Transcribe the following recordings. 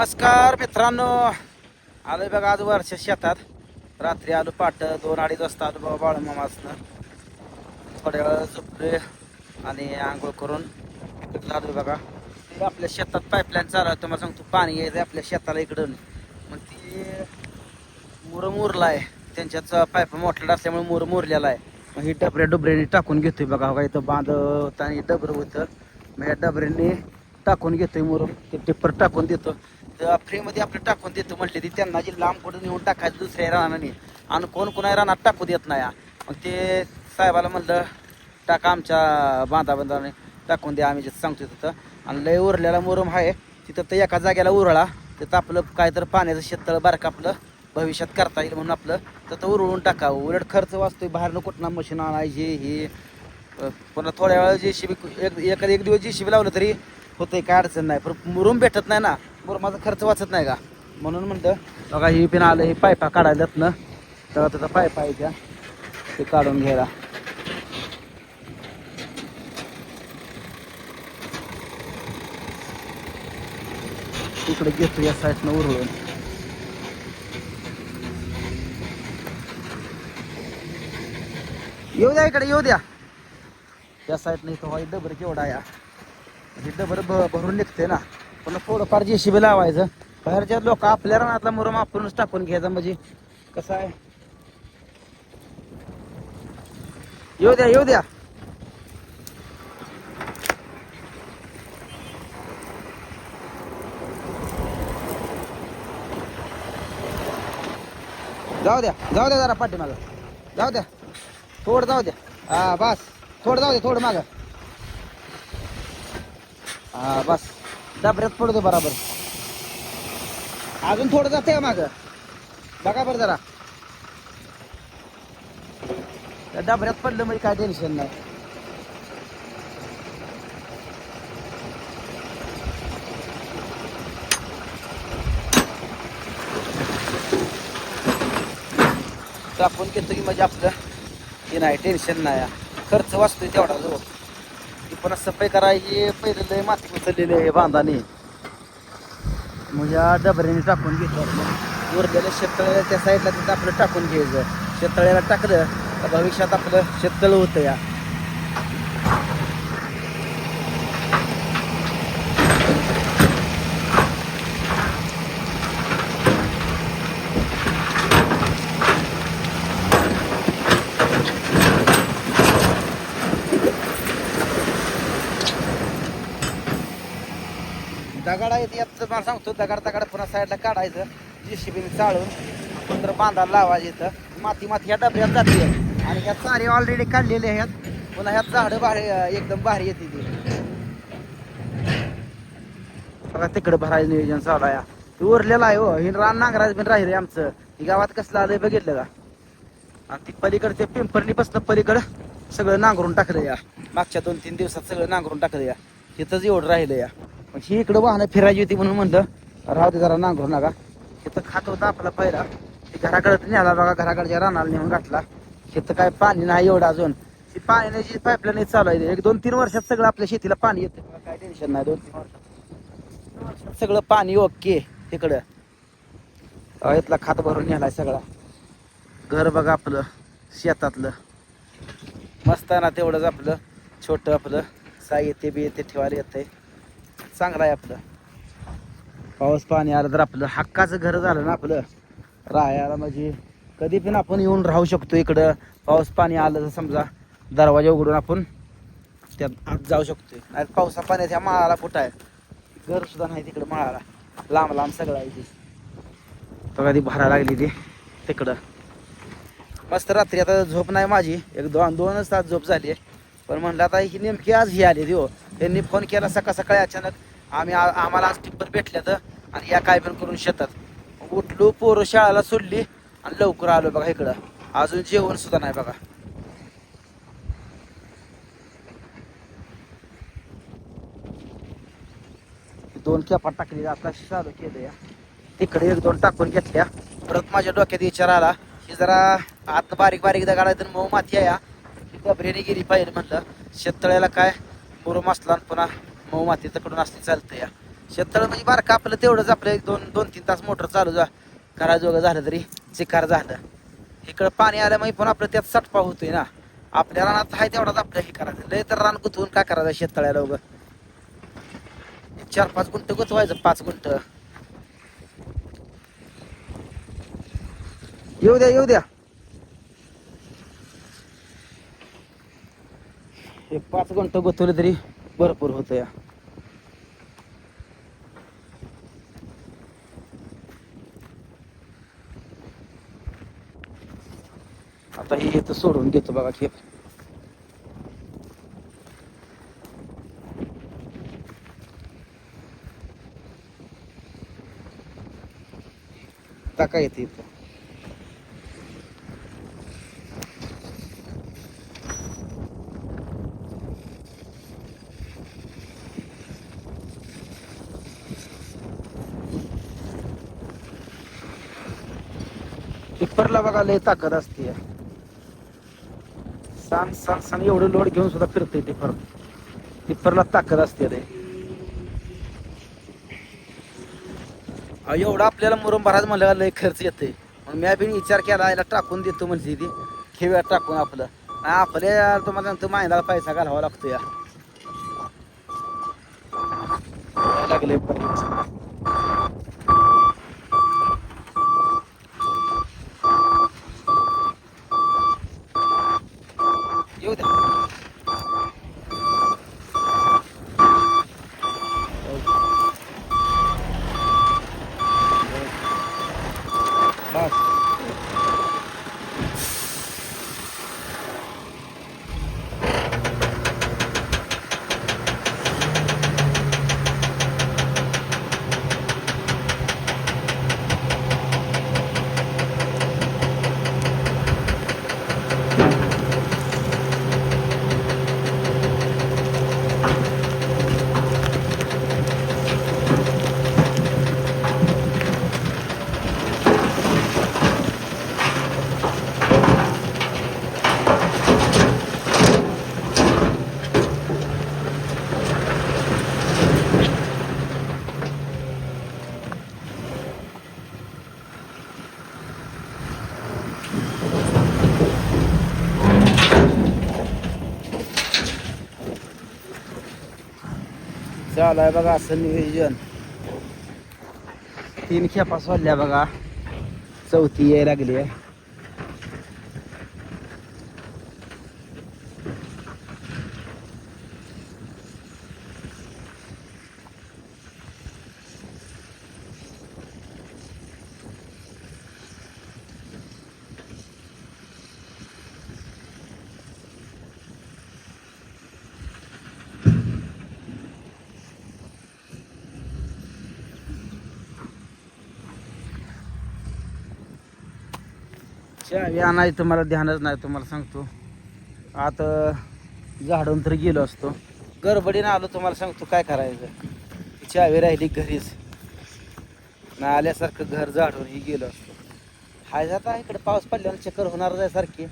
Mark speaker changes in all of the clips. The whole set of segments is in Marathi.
Speaker 1: नमस्कार मित्रांनो. आलो बघा आज वर्ष शेतात. रात्री आलो पाट दोन अडीच वाजता आलो बाबा बाळमामासनं. थोड्या वेळ झोपले आणि आंघोळ करून आलो बघा. ते आपल्या शेतात पाईपलाईन चालू आहे. तुम्हाला सांगतो पाणी यायचं आपल्या शेताला इकडून. मग ती मुरं मुरला आहे त्यांच्याच पाईप मोठला असल्यामुळे मुरं मुरलेला आहे. मग ही डबऱ्या डुबऱ्याने टाकून घेतोय बघा. हो बघा इथं बांधत आणि डबरं होतं. मग या डबऱ्याने टाकून घेतोय मुरं. ते टिप्पर टाकून देतो. तर फ्रीमध्ये आपलं टाकून देतो म्हटले ती. त्यांना जी लांब कुठं नेऊन टाकायचं दुसऱ्या रानाने आणि कोण कोणा रानात टाकू देत नाही. मग ते साहेबाला म्हणलं टाका आमच्या बांधाबांधाने टाकून द्या आम्ही जे सांगतो तिथं. आणि लय उरलेला मुरुम आहे. तिथं तर एका जागेला उरळा. तिथं आपलं काय तर पाण्याचं शेततळ बारक आपलं भविष्यात करता येईल म्हणून आपलं तर उरळून टाकावं उलट खर्च वाचतोय बाहेरनं कुठनं मशीन आणायची हे पुन्हा थोड्या वेळा जे शिबी एक एखाद एक दिवस जे शिबी लावलं तरी होतंय काय अडचण नाही. पण मुरुम भेटत नाही ना. बरं माझा खर्च वाचत नाही का? म्हणून म्हणतं बघा ही पिन आलं हे पायपा काढायला ना तेव्हा त्याचा पायपा आहे त्या ते काढून घ्यायला. इकडे घेतो या साईडनं उरळून. येऊ द्या इकडे येऊ द्या. या साईडनं इथं डबर केवढा या. हे डबर भ भरून निघते ना. पण थोडंफार जे शिबी लावायचं. बाहेरच्या लोक आपल्या रानातला मुरम आपणच टाकून घ्यायचा म्हणजे कसं आहे? येऊ द्या येऊ द्या. जाऊ द्या जाऊ द्या जरा पाठीमागं. जाऊ द्या. थोडं जाऊ द्या. हा बस. थोडं जाऊ दे थोडं मागं. हा बस. डबऱ्यात पडतो दे बराबर. अजून थोडं जाते का मागं? बघा बरं जरा. त्या डबऱ्यात पडलं म्हणजे काय टेन्शन नाही. आपण घेतो की म्हणजे आपलं हे नाही टेन्शन नाही. खर्च वाचतोय तेवढा जो पण सफाई करायची पहिले लय माती उचललेली आहे बांधाने. म्हणजे या डबऱ्याने टाकून घेतो उरलेल्या शेततळ्याला त्या साईडला तिथं आपलं टाकून घ्यायचं. शेततळ्याला टाकलं तर भविष्यात आपलं शेततळ होतं या. दगड आहेत यात मला सांगतो दगड दगड पुन्हा साईडला काढायचं. जेसीबीने चाळून आपण जर बांधायला लावायचं इथं. माती माती ह्या डबऱ्यात जाते. आणि ह्या चारे ऑलरेडी काढलेले आहेत. पुन्हा ह्यात झाडं भारी एकदम भारी येते ती बघा तिकडे भरायचं नियोजन चालू आहे. ते उरलेलं आहे हो. हे रान नांगराज पण राहिले आमचं. ही गावात कसलं आलंय बघितलं का? आणि ती पलीकडे ते पिंपरणी बसलं पलीकडं सगळं नांगरून टाकलं या. मागच्या दोन तीन दिवसात सगळं नांगरून टाकलं या. तिथंच एवढं राहिलं या. पण ही इकडं वाहनं फिरायची होती म्हणून म्हणलं राहू दे जरा नांगरू नका. तिथं खात होता आपला पहिला. ते घराकडे नेला बघा घराकडच्या रानाला नेऊन घातला. तिथं काय पाणी नाही एवढं अजून. ती पाण्याची पाईपलाईन चालू आहे. एक दोन तीन वर्षात सगळं आपल्या शेतीला पाणी येतं. काय टेन्शन नाही दोन तीन वर्षात. सगळं पाणी ओके तिकडं. इथला खात भरून नेलाय सगळा. घर बघा आपलं शेतातलं. मस्त आहे ना तेवढंच आपलं छोटं आपलं. साहित्य बी येते ठेवायला येतंय. चांगलं आहे आपलं. पाऊस पाणी आलं तर आपलं हक्काचं घर झालं ना आपलं. राहायला म्हणजे कधी पण आपण येऊन राहू शकतो इकडं. पाऊस पाणी आलं तर समजा दरवाजा उघडून आपण त्यात आत जाऊ शकतो नाही पावसा पाण्यात ह्या माळाला कुठं आहे? घर सुद्धा नाही तिकडं माळाला. लांब लांब सगळं आहे ते. तर कधी भरा लागली ती तिकडं. मस्त रात्री आता झोप नाही माझी. एक दोन दोनच तास झोप झाली पण म्हणलं आता ही नेमकी आज ही आली हो. त्यांनी फोन केला सकाळ सकाळी अचानक. आम्ही आम्हाला आज टिप्पर भेटल्यात आणि या काय पण करून शेतात. उठलो पोरं शाळेला सोडली आणि लवकर आलो बघा इकडं. अजून जेवण सुद्धा नाही बघा. दोन कॅपा टाकली आता चालू केलं या तिकडे एक दोन टाकून घेतल्या. परत माझ्या डोक्यात विचार आला की जरा आत बारीक बारीक दगाडा तर मऊ माती आहे. या गबरेने गेली पाहिजे म्हणलं. शेततळ्याला काय? मुरुम असला पुन्हा मऊ माती तकडून असली चालतं या. शेततळ म्हणजे बारका आपलं तेवढंच आपलं एक दोन दोन तीन तास मोटर चालू जा. कराजोगं झालं तरी चिकार झालं. इकडं पाणी आल्यामुळे म्हणजे पण आपलं त्यात सटपा होतोय ना. आपल्या रानात आहे तेवढाच आपलं हे करायचं. लय तर रान गुंतवून काय करायचं शेततळ्याला उगं चार पाच गुंट गुंतवायचं पाच गुंट येऊ द्या येऊ द्या. हे पाच गुंट गुंतवले तरी भरपूर होतं या. आता हे इथं सोडून घेतो बघा खेप टाका येते इथं. टिप्परला बघा लय ताकद असते. सांग सांग सांग एवढं लोड घेऊन सुद्धा फिरते टिप्पर टिप्परला ताकद असते रे अहो, एवढं आपल्याला मुरुम भराज म्हणलं लय खर्च येते मग मी बी विचार केला याला टाकून देतो म्हणजे ती. खेव्या टाकून आपलं. आपल्या तुम्हाला सांगतो महिन्याला पैसा घालावा लागतो या. लागले येऊ द्या बस चालाय बघा असं नियोजन. तीन खेपा सोडल्या बघा. चौथी यायला लागली आहे. चावी आणायचं तुम्हाला ध्यानच नाही तुम्हाला सांगतो. आता झाडून तर गेलो असतो. गडबडीनं आलो तुम्हाला सांगतो काय करायचं. चावी राहिली घरीच. ना आल्यासारखं घर झाडून ही गेलो असतो. हाय आता इकडे पाऊस पडल्यानं चक्कर होणार आहे सारखी.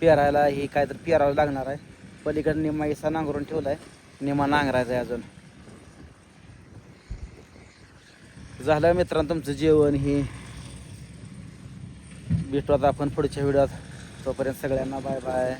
Speaker 1: पेरायला हे काय तर पेरावं लागणार आहे. पलीकडे निम्मा इसा नांगरून ठेवलाय. निम्मा नांगरायचा आहे अजून. झालं मित्रांनो तुमचं जेवण हे. भेटू आता आपण पुढच्या व्हिडिओत. तोपर्यंत सगळ्यांना बाय बाय.